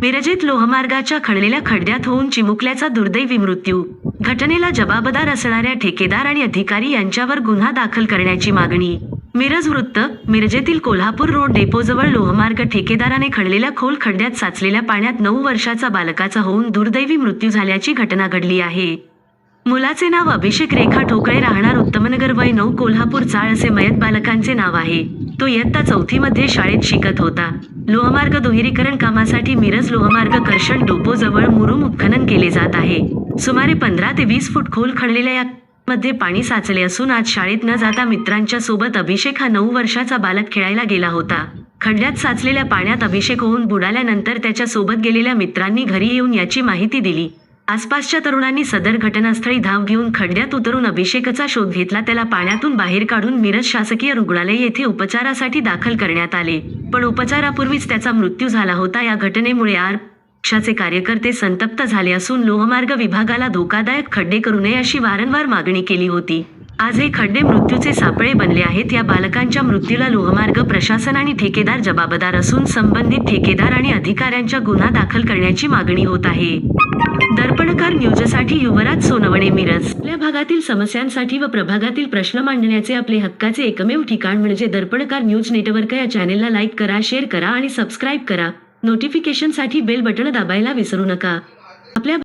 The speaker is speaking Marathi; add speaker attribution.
Speaker 1: मिरजेत लोहमार्गाच्या खणलेल्या खड्ड्यात होऊन चिमुकल्याचा दुर्दैवी मृत्यू. घटनेला जबाबदार असणाऱ्या ठेकेदार आणि अधिकारी यांच्यावर गुन्हा दाखल करण्याची मागणी. मिरज वृत्त मिरजेतील कोल्हापूर रोड डेपोजवळ लोहमार्ग ठेकेदाराने खणलेल्या खोल खड्ड्यात साचलेल्या पाण्यात नऊ वर्षाचा बालकाचा होऊन दुर्दैवी मृत्यू झाल्याची घटना घडली आहे. मुलाचे नाव अभिषेक रेखा ठोकळे राहणार उत्तमनगर वय नऊ कोल्हापूर चाळ असे मयत बालकांचे नाव आहे. तो इयत्ता चौथीमध्ये शाळेत शिकत होता. लोहमार्ग दुहेरीकरण कामासाठी मिरज लोहमार्ग कर्षण डोपोजवळ मुरुम उत्खनन केले जात आहे. सुमारे पंधरा ते वीस फूट खोल खणलेल्या या मध्ये पाणी साचले असून आज शाळेत न जाता मित्रांच्या सोबत अभिषेक हा नऊ वर्षाचा बालक खेळायला गेला होता. खड्ड्यात साचलेल्या पाण्यात अभिषेक होऊन बुडाल्यानंतर त्याच्या सोबत गेलेल्या मित्रांनी घरी येऊन याची माहिती दिली. आसपासच्या तरुणांनी सदर घटनास्थळी धाव घेऊन खड्ड्यात उतरून अभिषेकचा शोध घेतला. त्याला पाण्यातून बाहेर काढून मिरज शासकीय रुग्णालय येथे उपचारासाठी दाखल करण्यात आले. पण उपचारापूर्वीच त्याचा मृत्यू झाला होता. या घटनेमुळे आर पक्षाचे कार्यकर्ते संतप्त झाले असून लोहमार्ग विभागाला धोकादायक खड्डे करू नये अशी वारंवार मागणी केली होती. आज हे खड्डे मृत्यूचे सापळे बनले आहेत. या बालकांच्या मृत्यूला लोहमार्ग प्रशासन आणि ठेकेदार जबाबदार असून संबंधित ठेकेदार आणि अधिकाऱ्यांच्या गुन्हा दाखल करण्याची मागणी होत आहे. दर्पणकार न्यूजसाठी युवराज सोनवणे मिरज. आपल्या भागातील समस्यांसाठी व प्रभागातील प्रश्न मांडण्याचे आपले हक्काचे एकमेव ठिकाण म्हणजे दर्पणकार न्यूज नेटवर्क या चॅनेलला लाईक करा शेअर करा आणि सबस्क्राईब करा. नोटिफिकेशनसाठी बेल बटन दाबायला विसरू नका. आपल्या